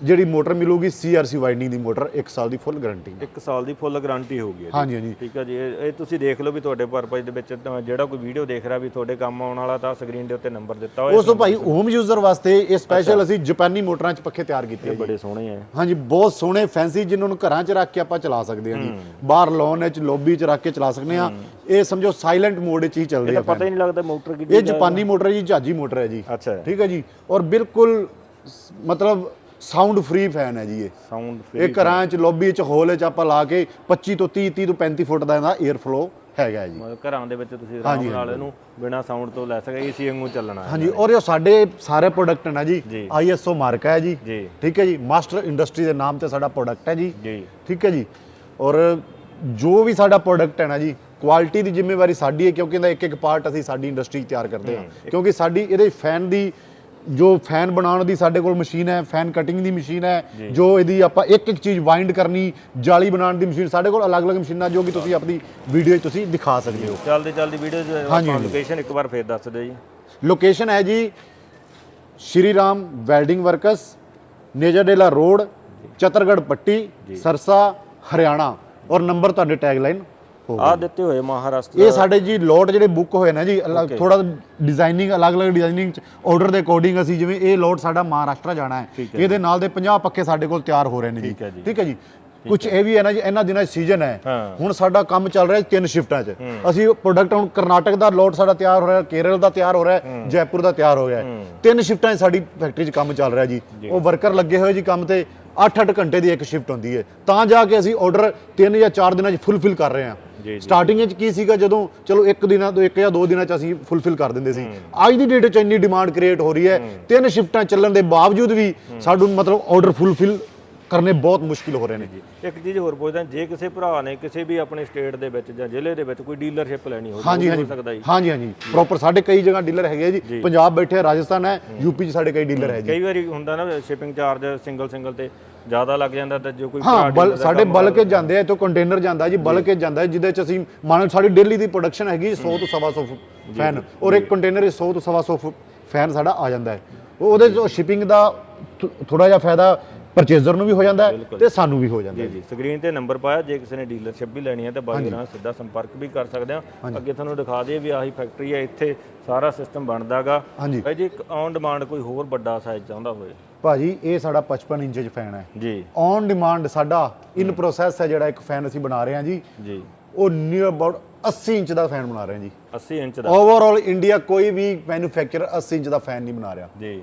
ਜਿਹੜੀ ਮੋਟਰ ਮਿਲੂਗੀ ਸੀਆਰਸੀ ਵਾਈਡਿੰਗ ਦੀ ਮੋਟਰ 1 ਸਾਲ ਦੀ ਫੁੱਲ ਗਾਰੰਟੀ ਇੱਕ ਸਾਲ ਦੀ ਫੁੱਲ ਗਾਰੰਟੀ ਹੋਗੀ ਹੈ ਹਾਂਜੀ ਹਾਂਜੀ। ਠੀਕ ਹੈ ਜੀ ਇਹ ਇਹ ਤੁਸੀਂ ਦੇਖ ਲਓ ਵੀ ਤੁਹਾਡੇ ਪਰਪਸ ਦੇ ਵਿੱਚ ਤਾਂ ਜਿਹੜਾ ਕੋਈ ਵੀਡੀਓ ਦੇਖ ਰਿਹਾ ਵੀ ਤੁਹਾਡੇ ਕੰਮ ਆਉਣ ਵਾਲਾ ਤਾਂ ਸਕਰੀਨ ਦੇ ਉੱਤੇ ਨੰਬਰ ਦਿੱਤਾ ਹੋਇਆ ਉਸ ਤੋਂ ਭਾਈ ਹੋਮ ਯੂਜ਼ਰ ਵਾਸਤੇ ਇਹ ਸਪੈਸ਼ਲ ਅਸੀਂ ਜਾਪਾਨੀ ਮੋਟਰਾਂ 'ਚ ਪੱਖੇ ਤਿਆਰ ਕੀਤੇ ਆ ਜੀ। ਬੜੇ ਸੋਹਣੇ ਆ। ਹਾਂਜੀ ਬਹੁਤ ਸੋਹਣੇ ਫੈਂਸੀ ਜਿਨ੍ਹਾਂ ਨੂੰ ਘਰਾਂ 'ਚ ਰੱਖ ਕੇ ਆਪਾਂ ਚਲਾ ਸਕਦੇ ਹਾਂ ਜੀ। ਬਾਹਰ ਲੌਨ ਵਿੱਚ ਲੌਬੀ 'ਚ ਰੱਖ ਕੇ ਚਲਾ ਸਕਦੇ ਹਾਂ। ਇਹ ਸਮਝੋ ਸਾਇਲੈਂਟ ਮੋਡ 'ਚ ਹੀ ਚੱਲਦੇ ਆ ਪਤਾ ਹੀ ਨਹੀਂ ਲੱਗਦਾ ਮੋਟਰ ਕਿੰਨੀ ਇਹ ਜਾਪਾਨੀ ਮੋਟਰ ਹੈ ਜੀ ਜਹਾਜੀ ਮੋਟਰ ਹੈ ਜੀ। ਅੱਛਾ। ਠੀਕ ਹੈ ਜੀ ਔਰ ਬਿਲਕੁਲ ਸ- ਮਤਲਬ ਸਾਊਂਡ ਫ੍ਰੀ ਫੈਨ ਹੈ ਜੀ ਇਹ। ਸਾਊਂਡ ਇਹ ਘਰਾਂ 'ਚ ਲੌਬੀ 'ਚ ਹੋਲ 'ਚ ਆਪਾਂ ਲਾ ਕੇ 25 ਤੋਂ 30 30 ਤੋਂ 35 ਫੁੱਟ ਦਾ ਇਹਦਾ 에ਅਰ ਫਲੋ ਹੈਗਾ ਜੀ। ਮਤਲਬ ਘਰਾਂ ਦੇ ਵਿੱਚ ਤੁਸੀਂ ਆਰਾਮ ਨਾਲ ਇਹਨੂੰ ਬਿਨਾ ਸਾਊਂਡ ਤੋਂ ਲੈ ਸਕਦੇ ਏਸੀ ਵਾਂਗੂ ਚੱਲਣਾ ਹੈ। ਹਾਂਜੀ ਔਰ ਇਹ ਸਾਡੇ ਸਾਰੇ ਪ੍ਰੋਡਕਟ ਨਾ ਜੀ। ਜੀ। ਆਈਐਸਓ ਮਾਰਕਾ ਹੈ ਜੀ। ਜੀ। ਠੀਕ ਹੈ ਜੀ ਮਾਸਟਰ ਇੰਡਸਟਰੀ ਦੇ ਨਾਮ ਤੇ ਸਾਡਾ ਪ੍ਰੋਡਕਟ ਹੈ ਜੀ। ਜੀ। ਠੀਕ ਹੈ ਜੀ ਔਰ ਜੋ ਵੀ ਸਾਡਾ ਪ੍ਰੋਡਕਟ ਹੈ ਨਾ ਜੀ ਕੁਆਲਿਟੀ ਦੀ ਜ਼ਿੰਮੇਵਾਰੀ ਸਾਡੀ ਹੈ ਕਿਉਂਕਿ ਇਹਦਾ ਇੱਕ ਇੱਕ ਪਾਰਟ ਅਸੀਂ ਸਾਡੀ ਇੰਡਸਟਰੀ ਤਿਆਰ ਕਰਦੇ ਹਾਂ। ਕਿਉਂਕਿ ਸਾਡੀ ਇਹਦੇ ਫੈਨ ਦੀ ਜੋ ਫੈਨ ਬਣਾਉਣ ਦੀ ਸਾਡੇ ਕੋਲ ਮਸ਼ੀਨ ਹੈ ਫੈਨ ਕਟਿੰਗ ਦੀ ਮਸ਼ੀਨ ਹੈ ਜੋ। ਇਹਦੀ ਆਪਾਂ ਇੱਕ ਇੱਕ ਚੀਜ਼ ਵਾਈਂਡ ਕਰਨੀ ਜਾਲੀ ਬਣਾਉਣ ਦੀ ਮਸ਼ੀਨ ਸਾਡੇ ਕੋਲ ਅਲੱਗ-ਅਲੱਗ ਮਸ਼ੀਨਾਂ ਜੋ ਕਿ ਤੁਸੀਂ ਆਪਣੀ ਵੀਡੀਓ 'ਚ ਤੁਸੀਂ ਦਿਖਾ ਸਕਦੇ ਹੋ। ਚੱਲਦੀ ਚੱਲਦੀ ਵੀਡੀਓ ਹਾਂਜੀ। ਲੋਕੇਸ਼ਨ ਇੱਕ ਵਾਰ ਫੇਰ ਦੱਸ ਦਿਓ ਜੀ। ਲੋਕੇਸ਼ਨ ਹੈ ਜੀ Shri Ram welding works ਨੇਜਰਡੇਲਾ road ਚਤਰਗੜ Patti Sirsa Haryana. ਔਰ ਨੰਬਰ ਤੁਹਾਡੇ ਟੈਗ ਲਾਈਨ ਹੋ ਆ ਦਿੱਤੇ ਹੋਏ ਮਹਾਰਾਸ਼ਟਰ ਇਹ ਸਾਡੇ ਜੀ ਲੋਟ ਜਿਹੜੇ ਬੁੱਕ ਹੋਏ ਨੇ ਜੀ ਥੋੜਾ ਡਿਜ਼ਾਈਨਿੰਗ ਅਲੱਗ-ਅਲੱਗ ਡਿਜ਼ਾਈਨਿੰਗ ਚ ਆਰਡਰ ਦੇ ਅਕੋਰਡਿੰਗ ਅਸੀਂ ਜਿਵੇਂ ਇਹ ਲੋਟ ਸਾਡਾ ਮਹਾਰਾਸ਼ਟਰ ਜਾਣਾ ਹੈ ਇਹਦੇ ਨਾਲ ਦੇ 50 ਪੱਕੇ ਸਾਡੇ ਕੋਲ ਤਿਆਰ ਹੋ ਰਹੇ ਨੇ ਜੀ। ਠੀਕ ਹੈ ਜੀ। ਕੁਝ ਇਹ ਵੀ ਹੈ ਨਾ ਜੀ ਇਹਨਾਂ ਦਿਨਾਂ ਸੀਜ਼ਨ ਹੈ। ਹੁਣ ਸਾਡਾ ਕੰਮ ਚੱਲ ਰਿਹਾ ਤਿੰਨ ਸ਼ਿਫਟਾਂ 'ਚ। ਅਸੀਂ ਪ੍ਰੋਡਕਟ ਹੁਣ ਕਰਨਾਟਕ ਦਾ ਲੋਟ ਸਾਡਾ ਤਿਆਰ ਹੋ ਰਿਹਾ ਕੇਰਲ ਦਾ ਤਿਆਰ ਹੋ ਰਿਹਾ ਜੈਪੁਰ ਦਾ ਤਿਆਰ ਹੋ ਰਿਹਾ। ਤਿੰਨ ਸ਼ਿਫਟਾਂ 'ਚ ਸਾਡੀ ਫੈਕਟਰੀ 'ਚ ਕੰਮ ਚੱਲ ਰਿਹਾ ਜੀ। ਉਹ ਵਰਕਰ ਲੱਗੇ ਹੋਏ ਜੀ ਕੰਮ ਤੇ। 8-8 ਘੰਟੇ ਦੀ ਇੱਕ ਸ਼ਿਫਟ ਹੁੰਦੀ ਹੈ। ਤਾਂ ਜਾ ਕੇ ਅਸੀਂ ਆਰਡਰ ਤਿੰਨ ਜਾਂ ਚਾਰ ਦਿਨਾਂ 'ਚ ਫੁੱਲਫਿਲ ਕਰ ਰਹੇ ਹਾਂ। ਸਟਾਰਟਿੰਗ ਵਿੱਚ ਕੀ ਸੀਗਾ ਜਦੋਂ ਚਲੋ ਇੱਕ ਦਿਨਾਂ ਤੋਂ ਇੱਕ ਜਾਂ ਦੋ ਦਿਨਾਂ 'ਚ ਅਸੀਂ ਫੁੱਲਫਿਲ ਕਰ ਦਿੰਦੇ ਸੀ। ਅੱਜ ਦੀ ਡੇਟ 'ਚ ਇੰਨੀ ਡਿਮਾਂਡ ਕ੍ਰੀਏਟ ਹੋ ਰਹੀ ਹੈ। ਤਿੰਨ ਸ਼ਿਫਟਾਂ ਚੱਲਣ ਦੇ ਬਾਵਜੂਦ ਵੀ ਸਾਨੂੰ ਮਤਲਬ ਆਰਡਰ ਫੁੱਲਫਿਲ ਕਰਨੇ ਬਹੁਤ ਮੁਸ਼ਕਿਲ ਹੋ ਰਹੇ ਨੇ। ਜੀ। ਇੱਕ ਚੀਜ਼ ਹੋਰ ਪੁੱਛਦਾ ਜੇ ਕਿਸੇ ਭਰਾ ਨੇ ਕਿਸੇ ਵੀ ਆਪਣੇ ਸਟੇਟ ਦੇ ਵਿੱਚ ਜਾਂ ਜ਼ਿਲ੍ਹੇ ਦੇ ਵਿੱਚ ਕੋਈ ਡੀਲਰਸ਼ਿਪ ਲੈਣੀ ਹੋਵੇ ਹਾਂਜੀ ਹਾਂਜੀ ਹੋ ਸਕਦਾ ਜੀ। ਹਾਂਜੀ ਹਾਂਜੀ। ਪ੍ਰੋਪਰ ਸਾਡੇ ਕਈ ਜਗ੍ਹਾ ਡੀਲਰ ਹੈਗੇ ਆ ਜੀ। ਪੰਜਾਬ ਬੈਠੇ ਰਾਜਸਥਾਨ ਹੈ ਯੂਪੀ 'ਚ ਸਾਡੇ ਕਈ ਡੀਲਰ ਹੈ ਜੀ। ਕਈ ਵਾਰੀ ਹੁੰਦਾ ਨਾ ਸ਼ਿਪਿੰਗ ਚਾਰਜ ਸਿੰਗਲ ਸਿੰਗਲ ਤੇ ਜ਼ਿਆਦਾ ਲੱਗ ਜਾਂਦਾ ਤਾਂ ਜੋ ਕੋਈ ਹਾਂ ਸਾਡੇ ਬਲਕ ਜਾਂਦੇ ਆ ਇੱਥੋਂ ਕੰਟੇਨਰ ਜਾਂਦਾ ਜੀ ਬਲਕ ਜਾਂਦਾ ਜਿਹਦੇ ਚ ਅਸੀਂ ਮੰਨ ਲਓ ਸਾਡੀ ਡੇਲੀ ਦੀ ਪ੍ਰੋਡਕਸ਼ਨ ਹੈਗੀ 100 ਤੋਂ ਸਵਾ ਸੌ ਫੈਨ ਔਰ ਇੱਕ ਕੰਟੇਨਰ 100 ਤੋਂ ਸਵਾ ਸੌ ਫੈਨ ਸਾਡਾ ਆ ਜਾਂਦਾ ਹੈ। ਉਹ- ਉਹਦੇ ਚ ਸ਼ਿਪਿੰਗ ਦਾ ਥੋੜਾ ਜਿਹਾ ਫਾਇਦਾ ਪਰਚੇਜ਼ਰ ਨੂੰ ਵੀ ਹੋ ਜਾਂਦਾ ਹੈ ਤੇ ਸਾਨੂੰ ਵੀ ਹੋ ਜਾਂਦਾ ਜੀ ਹੈ ਜੀ। ਸਕਰੀਨ ਤੇ ਨੰਬਰ ਪਾਇਆ ਜੇ ਕਿਸੇ ਨੇ ਡੀਲਰਸ਼ਿਪ ਵੀ ਲੈਣੀ ਹੈ ਤਾਂ ਬਾਈ ਨਾਲ ਸਿੱਧਾ ਸੰਪਰਕ ਵੀ ਕਰ ਸਕਦੇ ਆ ਅੱਗੇ ਤੁਹਾਨੂੰ ਦਿਖਾ ਦਈਏ ਵੀ ਆਹੀ ਫੈਕਟਰੀ ਹੈ ਇੱਥੇ ਸਾਰਾ ਸਿਸਟਮ ਬਣਦਾਗਾ। ਭਾਈ ਜੀ ਇੱਕ ਔਨ ਡਿਮਾਂਡ ਕੋਈ ਹੋਰ ਵੱਡਾ ਸਾਈਜ਼ ਚਾਹੁੰਦਾ ਹੋਵੇ? ਭਾਜੀ ਇਹ ਸਾਡਾ 55 ਇੰਚ ਫੈਨ ਹੈ। ਜੀ। ਔਨ ਡਿਮਾਂਡ ਸਾਡਾ ਇਨ ਪ੍ਰੋਸੈਸ ਹੈ ਜਿਹੜਾ ਇੱਕ ਫੈਨ ਅਸੀਂ ਬਣਾ ਰਹੇ ਹਾਂ ਜੀ। ਜੀ। ਉਹ ਨੀਅਰ ਅਬਾਊਟ 80 ਇੰਚ ਦਾ ਫੈਨ ਬਣਾ ਰਹੇ ਹਾਂ ਜੀ। 80 ਇੰਚ ਦਾ। ਓਵਰਆਲ ਇੰਡੀਆ ਕੋਈ ਵੀ ਮੈਨੂਫੈਕਚਰਰ 80 ਇੰਚ ਦਾ ਫੈਨ ਨਹੀਂ ਬਣਾ ਰਿਹਾ। ਜੀ।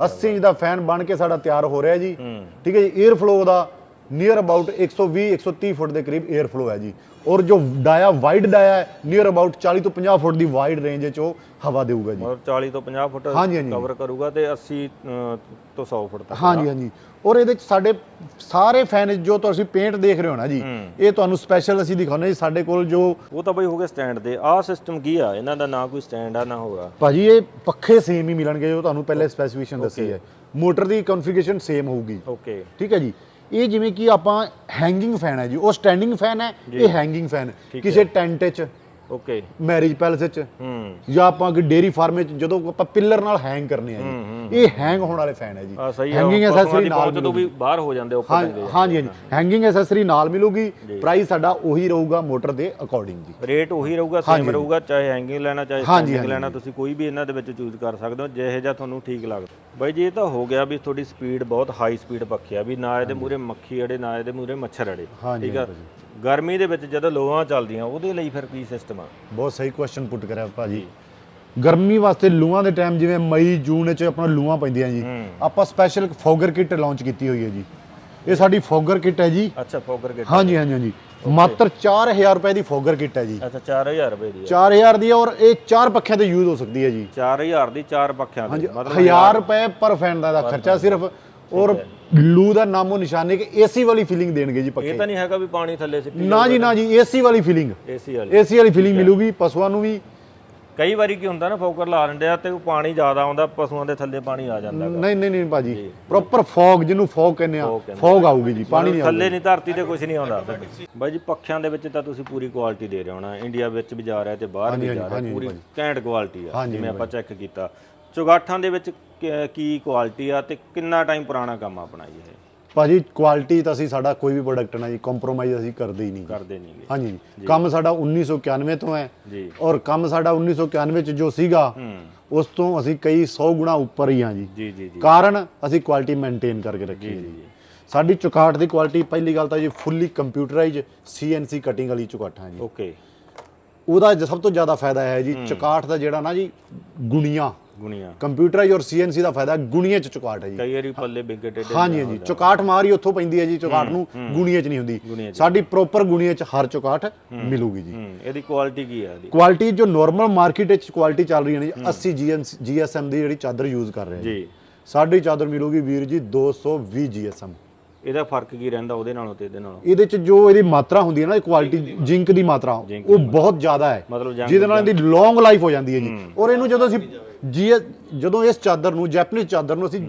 80 ਇੰਚ ਦਾ ਫੈਨ ਬਣ ਕੇ ਸਾਡਾ ਤਿਆਰ ਹੋ ਰਿਹਾ ਜੀ। ਠੀਕ ਹੈ ਜੀ 에ਅਰ ਫਲੋ ਦਾ ਨੀਅਰ ਅਬਾਊਟ 120 130 ਫੁੱਟ ਦੇ ਕਰੀਬ 에ਅਰ ਫਲੋ ਹੈ ਜੀ। ਔਰ ਜੋ ਡਾਇਆ ਵਾਈਡ ਡਾਇਆ ਹੈ ਨੀਅਰ ਅਬਾਊਟ 40 ਤੋਂ 50 ਫੁੱਟ ਦੀ ਵਾਈਡ ਰੇਂਜ ਵਿੱਚ ਉਹ ਹਵਾ ਦੇਊਗਾ ਜੀ। ਮਤਲਬ 40 ਤੋਂ 50 ਫੁੱਟ ਹਾਂਜੀ, ਹਾਂਜੀ। ਕਵਰ ਕਰੂਗਾ ਤੇ 80 ਅਹ, ਤੋਂ 100 ਫੁੱਟ ਤੱਕ ਹਾਂਜੀ ਹਾਂਜੀ। ਔਰ ਇਹਦੇ ਚ ਸਾਡੇ ਸਾਰੇ ਫੈਨ ਜੋ ਤੁਸੀਂ ਪੇਂਟ ਦੇਖ ਰਹੇ ਹੋ ਨਾ ਜੀ ਇਹ ਤੁਹਾਨੂੰ ਸਪੈਸ਼ਲ ਅਸੀਂ ਦਿਖਾਉਂਦੇ ਜੀ ਸਾਡੇ ਕੋਲ ਜੋ ਉਹ ਤਾਂ ਬਈ ਹੋ ਗਿਆ ਸਟੈਂਡ ਤੇ ਆਹ ਸਿਸਟਮ ਕੀ ਆ? ਇਹਨਾਂ ਦਾ ਨਾ ਕੋਈ ਸਟੈਂਡ ਆ ਨਾ ਹੋਗਾ। ਭਾਜੀ ਇਹ ਪੱਖੇ ਸੇਮ ਹੀ ਮਿਲਣਗੇ ਜੋ ਤੁਹਾਨੂੰ ਪਹਿਲੇ ਸਪੈਸੀਫਿਕੇਸ਼ਨ ਦੱਸੀ ਹੈ। ਮੋਟਰ ਦੀ ਕਨਫੀਗਰੇਸ਼ਨ ਸੇਮ ਹੋਊਗੀ। ਓਕੇ ਠੀਕ ਹੈ ਜੀ? ਇਹ ਜਿਵੇਂ ਕਿ ਆਪਾਂ ਹੈਂਗਿੰਗ ਫੈਨ ਹੈ ਜੀ ਉਹ ਸਟੈਂਡਿੰਗ ਫੈਨ ਹੈ ਇਹ ਹੈਂਗਿੰਗ ਫੈਨ ਕਿਸੇ ਟੈਂਟ 'ਚ ਓਕੇ ਮੈਰਿਜ ਪੈਲਸ 'ਚ ਹੂੰ। ਜਾਂ ਆਪਾਂ ਕਿ ਡੇਰੀ ਫਾਰਮ ਵਿੱਚ ਜਦੋਂ ਆਪਾਂ ਪਿੱਲਰ ਨਾਲ ਹੈਂਗ ਕਰਨੇ ਆ ਜੀ। ਇਹ ਹੈਂਗ ਹੋਣ ਵਾਲੇ ਫੈਨ ਹੈ ਜੀ। ਸਹੀ ਹੈਂਗਿੰਗ ਐਸੈਸਰੀ ਨਾਲ ਤੋਂ ਵੀ ਬਾਹਰ ਹੋ ਜਾਂਦੇ ਉੱਪਰ ਹਾਂ ਜਾਂਦੇ ਹਾਂਜੀ ਹਾਂਜੀ। ਹੈਂਗਿੰਗ ਐਸੈਸਰੀ ਨਾਲ ਮਿਲੂਗੀ ਪ੍ਰਾਈਸ ਸਾਡਾ ਉਹੀ ਰਹੂਗਾ ਮੋਟਰ ਦੇ ਅਕੋਰਡਿੰਗ ਜੀ। ਰੇਟ ਉਹੀ ਰਹੂਗਾ ਸੇਮ ਰਹੂਗਾ ਚਾਹੇ ਹੈਂਗਿੰਗ ਲੈਣਾ ਚਾਹੇ ਸਟੈਂਡਿੰਗ। ਲੈਣਾ ਤੁਸੀਂ ਕੋਈ ਵੀ ਇਹਨਾਂ ਦੇ ਵਿੱਚ ਚੂਜ਼ ਕਰ ਸਕਦੇ ਹੋ ਜਿਹੇ ਜਿਹਾ ਤੁਹਾਨੂੰ ਠੀਕ ਲੱਗਦਾ। ਬਾਈ ਜੀ ਇਹ ਤਾਂ ਹੋ ਗਿਆ ਵੀ ਤੁਹਾਡੀ ਸਪੀਡ ਬਹੁਤ ਹਾਈ ਸਪੀਡ ਪੱਖਿਆ ਵੀ ਨਾ ਇਹਦੇ ਮੂਰੇ ਮੱਖੀ ਅੜੇ ਨਾ ਇਹਦੇ ਮੂਰੇ ਮੱਛਰ ਅੜੇ। ਠੀਕ ਆ? ਗਰਮੀ ਦੇ ਵਿੱਚ ਜਦੋਂ ਲੋਆਂ ਚੱਲਦੀਆਂ ਉਹਦੇ ਲਈ ਫਿਰ ਕੀ ਸਿਸਟਮ ਆ? ਬਹੁਤ ਸਹੀ ਕੁਐਸਚਨ ਪੁੱਟ ਕਰਿਆ ਭਾਜੀ। ਗਰਮੀ ਵਾਸਤੇ ਲੂਆਂ ਦੇ ਟਾਈਮ ਜਿਵੇਂ ਮਈ ਜੂਨ ਵਿੱਚ ਆਪਣਾ ਲੂਆਂ ਪੈਂਦੀਆਂ ਜੀ। ਆਪਾਂ ਸਪੈਸ਼ਲ ਫੋਗਰ ਕਿੱਟ ਲਾਂਚ ਕੀਤੀ ਹੋਈ ਹੈ ਜੀ। ਇਹ ਸਾਡੀ ਫੋਗਰ ਕਿੱਟ ਹੈ ਜੀ। ਅੱਛਾ ਫੋਗਰ ਕਿਟ ਹਾਂਜੀ ਹਾਂਜੀ ਹਾਂਜੀ। ਮਾਤਰ 4000 ਰੁਪਏ ਦੀ ਫੋਗਰ ਕਿੱਟ ਹੈ ਜੀ। ਅੱਛਾ 4000 ਰੁਪਏ ਦੀ ਆ 4000 ਦੀ ਹੈ ਔਰ ਇਹ ਚਾਰ ਪੱਖਿਆਂ ਤੇ ਯੂਜ਼ ਹੋ ਸਕਦੀ ਹੈ ਜੀ। 4000 ਦੀ ਚਾਰ ਪੱਖਿਆਂ ਹਾਂਜੀ ਮਤਲਬ 1000 ਰੁਪਏ ਪਰ ਫੈਨ ਦਾ ਖਰਚਾ ਸਿਰਫ ਔਰ ਲੂ ਦਾ ਨਾਮੋ ਨਿਸ਼ਾਨੀ ਕਿ ਏਸੀ ਵਾਲੀ ਫੀਲਿੰਗ ਦੇਣਗੇ ਜੀ ਇਹ ਪੱਕੇ ਤਾਂ ਨਹੀਂ ਹੈਗਾ ਵੀ ਪਾਣੀ ਥੱਲੇ ਸਿੱਟੀ ਨਾ ਜੀ ਨਾ ਜੀ ਏਸੀ ਵਾਲੀ ਫੀਲਿੰਗ ਏਸੀ ਵਾਲੀ। ਏਸੀ ਵਾਲੀ ਫੀਲਿੰਗ ਮਿਲੂਗੀ ਪਸ਼ੂਆਂ ਨੂੰ ਵੀ। ਕਈ ਵਾਰੀ ਕੀ ਹੁੰਦਾ ਨਾ ਫੋਕਰ ਲਾ ਲੈਂਦੇ ਆ ਤੇ ਉਹ ਪਾਣੀ ਜ਼ਿਆਦਾ ਆਉਂਦਾ ਪਸ਼ੂਆਂ ਦੇ ਥੱਲੇ ਪਾਣੀ ਆ ਜਾਂਦਾ। ਨਹੀਂ ਨਹੀਂ ਨਹੀਂ ਭਾਜੀ ਪ੍ਰੋਪਰ ਫੌਗ ਜਿਹਨੂੰ ਫੌਗ ਕਹਿੰਦੇ ਆ ਫੌਗ ਆਊਗੀ ਜੀ ਪਾਣੀ ਨਹੀਂ ਥੱਲੇ ਨਹੀਂ ਧਰਤੀ ਤੇ ਕੁਝ ਨਹੀਂ ਆਉਂਦਾ। ਬਾਈ ਜੀ ਪੱਖਿਆਂ ਦੇ ਵਿੱਚ ਤਾਂ ਤੁਸੀਂ ਪੂਰੀ ਕੁਆਲਿਟੀ ਦੇ ਰਹੇ ਹੋ ਨਾ। ਇੰਡੀਆ ਵਿੱਚ ਵੀ ਜਾ ਰਿਹਾ ਤੇ ਬਾਹਰ ਵੀ ਜਾ ਰਿਹਾ। ਪੂਰੀ ਘੈਂਟ ਕੁਆਲਿਟੀ ਆ ਜਿਵੇਂ ਆਪਾਂ ਚੈੱਕ ਕੀਤਾ। ਚੁਗਾਠਾਂ ਦੇ ਵਿੱਚ ਕੀ- ਕੀ ਕੁਆਲਿਟੀ ਆ ਤੇ ਕਿੰਨਾ ਟਾਈਮ ਪੁਰਾਣਾ ਕੰਮ ਆ ਆਪਣਾ ਜੀ ਇਹ? ਭਾਜੀ ਕੁਆਲਿਟੀ ਤਾਂ ਅਸੀਂ ਸਾਡਾ ਕੋਈ ਵੀ ਪ੍ਰੋਡਕਟ ਨਾ ਜੀ ਕੰਪਰੋਮਾਈਜ਼ ਅਸੀਂ ਕਰਦੇ ਹੀ ਨਹੀਂ ਕਰਦੇ ਨਹੀਂਗੇ ਹਾਂਜੀ ਕੰਮ ਸਾਡਾ 1991 ਤੋਂ ਹੈ ਜੀ। ਔਰ ਕੰਮ ਸਾਡਾ 1991 ਚ ਜੋ ਸੀਗਾ ਹੂੰ। ਉਸ ਤੋਂ ਅਸੀਂ ਕਈ 100 ਗੁਣਾ ਉੱਪਰ ਹੀ ਹਾਂ ਜੀ। ਜੀ ਜੀ ਜੀ। ਕਾਰਨ ਅਸੀਂ ਕੁਆਲਿਟੀ ਮੇਨਟੇਨ ਕਰਕੇ ਰੱਖੀ ਹੈ ਜੀ ਸਾਡੀ ਚੁਕਾਟ ਦੀ ਕੁਆਲਿਟੀ ਪਹਿਲੀ ਗੱਲ ਤਾਂ ਜੀ ਫੁੱਲੀ ਕੰਪਿਊਟਰਾਈਜ਼ ਸੀਐਨਸੀ ਕਟਿੰਗ ਵਾਲੀ ਚੁਕਾਠਾਂ ਜੀ। ਓਕੇ ਉਹਦਾ ਜ- ਸਭ ਤੋਂ ਜ਼ਿਆਦਾ ਫਾਇਦਾ ਹੈ ਜੀ ਚੁਕਾਟ ਦਾ ਜਿਹੜਾ ਨਾ ਜੀ ਗੁਣੀਆਂ ਗੁਣੀਆਂ। ਕੰਪਿਊਟਰਾਈਜ਼ ਔਰ ਸੀਐਨਸੀ ਦਾ ਫਾਇਦਾ ਗੁਣੀਆਂ ਚ ਚੁਕਾਟ ਹੈ ਜੀ। ਕਈ ਵਾਰੀ ਪੱਲੇ ਬਿੱਗੇ ਟੇਡੇ ਹਾਂਜੀ ਹਾਂਜੀ ਚੁਕਾਟ ਮਾਰੀ ਉੱਥੋਂ ਪੈਂਦੀ ਹੈ ਜੀ ਚੁਕਾਟ ਨੂੰ ਗੁਣੀਆਂ ਚ ਨਹੀਂ ਹੁੰਦੀ। ਸਾਡੀ ਪ੍ਰੋਪਰ ਗੁਣੀਆਂ ਚ ਹਰ ਚੁਕਾਟ ਮਿਲੂਗੀ ਜੀ। ਹੂੰ ਇਹਦੀ ਕੁਆਲਿਟੀ ਕੀ ਆ ਇਹਦੀ? ਕੁਆਲਿਟੀ ਜੋ ਨਾਰਮਲ ਮਾਰਕੀਟ ਵਿੱਚ ਕੁਆਲਿਟੀ ਚੱਲ ਰਹੀ ਹੈ। ਜੀ 80 ਜੀਐਸਐਮ ਦੀ ਜਿਹੜੀ ਚਾਦਰ ਯੂਜ਼ ਕਰ ਰਹੇ ਹਾਂ ਜੀ। ਜੀ। ਸਾਡੀ ਚਾਦਰ ਮਿਲੂਗੀ ਵੀਰ ਜੀ 220 ਜੀਐਸਐਮ ਇਹਦਾ ਫ਼ਰਕ ਕੀ ਰਹਿੰਦਾ ਉਹਦੇ ਨਾਲੋਂ ਤੇ ਇਹਦੇ ਨਾਲੋਂ? ਇਹਦੇ ਚ ਜੋ ਇਹਦੀ ਮਾਤਰਾ ਹੁੰਦੀ ਹੈ ਨਾ ਕੁਆਲਿਟੀ ਜਿੰਕ ਦੀ ਮਾਤਰਾ। ਉਹ ਬਹੁਤ ਜ਼ਿਆਦਾ ਹੈ। ਜਿਹਦੇ ਨਾਲ ਇਹਦੀ ਲੌਂਗ ਲਾਈਫ ਹੋ ਜਾਂਦੀ ਹੈ ਜੀ। ਔਰ ਇਹਨੂੰ ਜਦੋਂ ਅਸੀਂ ਜੀ ਜਦੋਂ ਇਸ ਚਾਦਰ ਨੂੰ ਜੈਪਨੀਜ਼ ਚਾਦਰ ਨੂੰ ਅਸੀਂ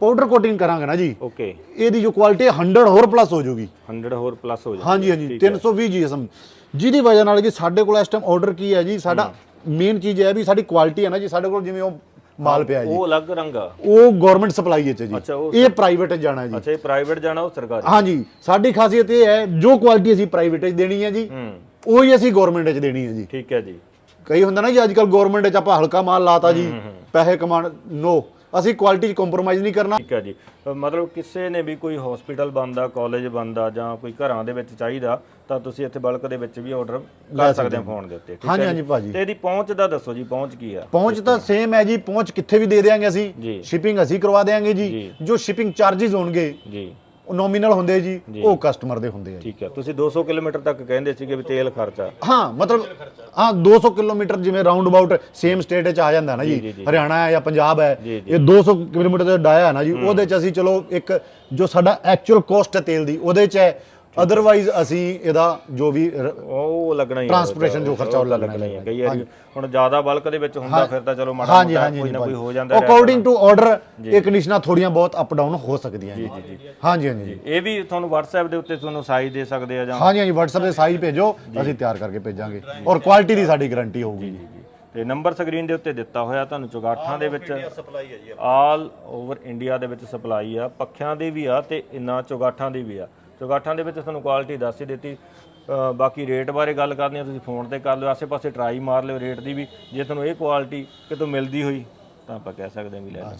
ਪਾਊਡਰ ਕੋਟਿੰਗ ਕਰਾਂਗੇ ਨਾ ਜੀ ਓਕੇ ਇਹਦੀ ਜੋ ਕੁਆਲਿਟੀ 100 ਹੋਰ ਪਲੱਸ ਹੋ ਜਾਊਗੀ। 100 ਹੋਰ ਪਲੱਸ ਹੋ ਜਾਂਦਾ ਹਾਂਜੀ ਹਾਂਜੀ 320 ਜੀਐਸਐਮ ਜਿਹਦੀ ਵਜ੍ਹਾ ਨਾਲ ਜੀ ਸਾਡੇ ਕੋਲ ਇਸ ਟਾਈਮ ਆਰਡਰ ਕੀ ਹੈ ਜੀ ਸਾਡਾ ਮੇਨ ਚੀਜ਼ ਹੈ ਵੀ ਸਾਡੀ ਕੁਆਲਿਟੀ ਹੈ ਨਾ ਜੀ ਸਾਡੇ ਕੋਲ ਜਿਵੇਂ ਉਹ ਮਾਲ ਪਿਆ ਜੀ। ਉਹ ਅਲੱਗ ਰੰਗ ਆ। ਉਹ ਗਵਰਨਮੈਂਟ ਸਪਲਾਈ ਵਿੱਚ ਹੈ ਜੀ। ਇਹ ਪ੍ਰਾਈਵੇਟ ਜਾਣਾ ਜੀ। ਅੱਛਾ ਇਹ ਪ੍ਰਾਈਵੇਟ ਜਾਣਾ ਉਹ ਸਰਕਾਰੀ। ਹਾਂਜੀ ਸਾਡੀ ਖਾਸੀਅਤ ਇਹ ਹੈ ਜੋ ਕੁਆਲਿਟੀ ਅਸੀਂ ਪ੍ਰਾਈਵੇਟ ਵਿੱਚ ਦੇਣੀ ਹੈ ਜੀ ਉਹੀ ਅਸੀਂ ਗਵਰਨਮੈਂਟ 'ਚ ਦੇਣੀ ਹੈ ਜੀ। ਠੀਕ ਹੈ ਜੀ। ਕਈ ਹੁੰਦਾ ਨਾ ਜੀ ਅੱਜ ਕੱਲ ਗਵਰਨਮੈਂਟ 'ਚ ਆਪਾਂ ਹਲਕਾ ਮਾਲ ਲਾਤਾ ਜੀ ਪੈਸੇ ਕਮਾਣ ਨੋ ਅਸੀਂ ਕੁਆਲਿਟੀ 'ਚ ਕੰਪਰੋਮਾਈਜ਼ ਨਹੀਂ ਕਰਨਾ। ਠੀਕ ਹੈ ਜੀ। ਮਤਲਬ ਕਿਸੇ ਨੇ ਵੀ ਕੋਈ ਹਸਪੀਟਲ ਬੰਦਾ ਕਾਲਜ ਬੰਦਾ ਜਾਂ ਕੋਈ ਘਰਾਂ ਦੇ ਵਿੱਚ ਚਾਹੀਦਾ ਤਾਂ ਤੁਸੀਂ ਇੱਥੇ ਬਲਕ ਦੇ ਵਿੱਚ ਵੀ ਆਰਡਰ ਕਰ ਸਕਦੇ ਹੋ ਫੋਨ ਦੇ ਉੱਤੇ ਠੀਕ ਹਾਂਜੀ ਹੈ ਹਾਂਜੀ ਭਾਜੀ। ਤੇ ਇਹਦੀ ਪਹੁੰਚ ਦਾ ਦੱਸੋ ਜੀ ਪਹੁੰਚ ਕੀ ਆ ਪਹੁੰਚ ਤਾਂ ਸੇਮ ਹੈ ਜੀ ਪਹੁੰਚ ਕਿੱਥੇ ਵੀ ਦੇ ਦੇਾਂਗੇ ਅਸੀਂ। ਸ਼ਿਪਿੰਗ ਅਸੀਂ ਕਰਵਾ ਦੇਾਂਗੇ ਜੀ। ਜੀ। ਸ਼ਿਪਿੰਗ ਚਾਰजेस ਹੋਣਗੇ ਜੀ। ਨੋਮੀਨਲ ਹੁੰਦੇ ਜੀ ਉਹ ਕਸਟਮਰ ਦੇ ਹੁੰਦੇ ਆ ਜੀ। ਠੀਕ ਹੈ। ਤੁਸੀਂ 200 ਕਿਲੋਮੀਟਰ ਤੱਕ ਕਹਿੰਦੇ ਸੀਗੇ ਵੀ ਤੇਲ ਖਰਚਾ। ਹਾਂ ਮਤਲਬ ਹਾਂ 200 ਕਿਲੋਮੀਟਰ ਜਿਵੇਂ ਰਾਉਂਡ ਅਬਾਊਟ ਸੇਮ ਸਟੇਟ ਵਿੱਚ ਆ ਜਾਂਦਾ ਨਾ ਜੀ। ਹਰਿਆਣਾ ਹੈ ਜਾਂ ਪੰਜਾਬ ਹੈ ਇਹ 200 ਕਿਲੋਮੀਟਰ ਦਾ ਡਾਇਆ ਹੈ ਨਾ ਜੀ ਉਹਦੇ ਚ ਅਸੀਂ ਚਲੋ ਇੱਕ ਜੋ ਸਾਡਾ ਐਕਚੁਅਲ ਕੋਸਟ ਹੈ ਤੇਲ ਦੀ ਉਹਦੇ ਚ ਹੈ ਅਦਰਵਾਈਜ਼ ਅਸੀਂ ਇਹਦਾ ਜੋ ਵੀ ਉਹ ਲੱਗਣਾ ਹੀ Transportation ਜੋ ਖਰਚਾ ਉਹ ਲੱਗਣਾ ਹੀ ਆ। ਕਈ ਵਾਰੀ ਹੁਣ ਜ਼ਿਆਦਾ ਬਲਕ ਦੇ ਵਿੱਚ ਹੁੰਦਾ ਫਿਰ ਤਾਂ ਚਲੋ ਮਾੜਾ ਹਾਂਜੀ ਮੋਟਾ ਹਾਂਜੀ ਕੋਈ ਨਾ ਕੋਈ ਹੋ ਜਾਂਦਾ ਅਕੋਰਡਿੰਗ ਟੂ ਆਰਡਰ ਇਹ ਕੰਡੀਸ਼ਨਾਂ ਥੋੜੀਆਂ ਬਹੁਤ ਅਪ ਡਾਊਨ ਹੋ ਸਕਦੀਆਂ ਜੀ ਹਾਂਜੀ ਹਾਂਜੀ ਜੀ। ਇਹ ਵੀ ਤੁਹਾਨੂੰ WhatsApp ਦੇ ਉੱਤੇ ਤੁਹਾਨੂੰ ਸਾਈਜ਼ ਦੇ ਸਕਦੇ ਆ ਜਾਂ ਹਾਂਜੀ ਹਾਂਜੀ WhatsApp ਤੇ ਸਾਈਜ਼ ਭੇਜੋ ਅਸੀਂ ਤਿਆਰ ਕਰਕੇ ਭੇਜਾਂਗੇ। ਔਰ ਕੁਆਲਿਟੀ ਦੀ ਸਾਡੀ ਗਾਰੰਟੀ ਹੋਊਗੀ। ਤੇ ਨੰਬਰ ਸਕਰੀਨ ਦੇ ਉੱਤੇ ਦਿੱਤਾ ਹੋਇਆ ਤੁਹਾਨੂੰ ਚੁਗਾਠਾਂ ਦੇ ਵਿੱਚ। ਸਪਲਾਈ ਹੈ ਜੀ ਆਲ ਓਵਰ ਇੰਡੀਆ ਦੇ ਵਿੱਚ ਸਪਲਾਈ ਆ। ਪੱਖਿਆਂ ਦੀ ਵੀ ਆ ਤੇ ਇਨਾ ਚੁਗਾਠਾਂ ਦੀ ਵੀ ਆ। ਚੁਗਾਠਾਂ ਦੇ ਵਿੱਚ ਤੁਹਾਨੂੰ ਕੁਆਲਿਟੀ ਦੱਸ ਹੀ ਦਿੱਤੀ। ਅ, ਬਾਕੀ ਰੇਟ ਬਾਰੇ ਗੱਲ ਕਰਨੀ ਆ ਤੁਸੀਂ ਫੋਨ ਤੇ ਕਰ ਲਿਓ ਆਸੇ-ਪਾਸੇ ਟਰਾਈ ਮਾਰ ਲਿਓ ਰੇਟ ਦੀ ਵੀ। ਜੇ ਤੁਹਾਨੂੰ ਇਹ ਕੁਆਲਿਟੀ ਕਿਤੋਂ ਮਿਲਦੀ ਹੋਈ ਤਾਂ ਆਪਾਂ ਕਹਿ ਸਕਦੇ ਹਾਂ ਵੀ ਲੈ ਲਓ।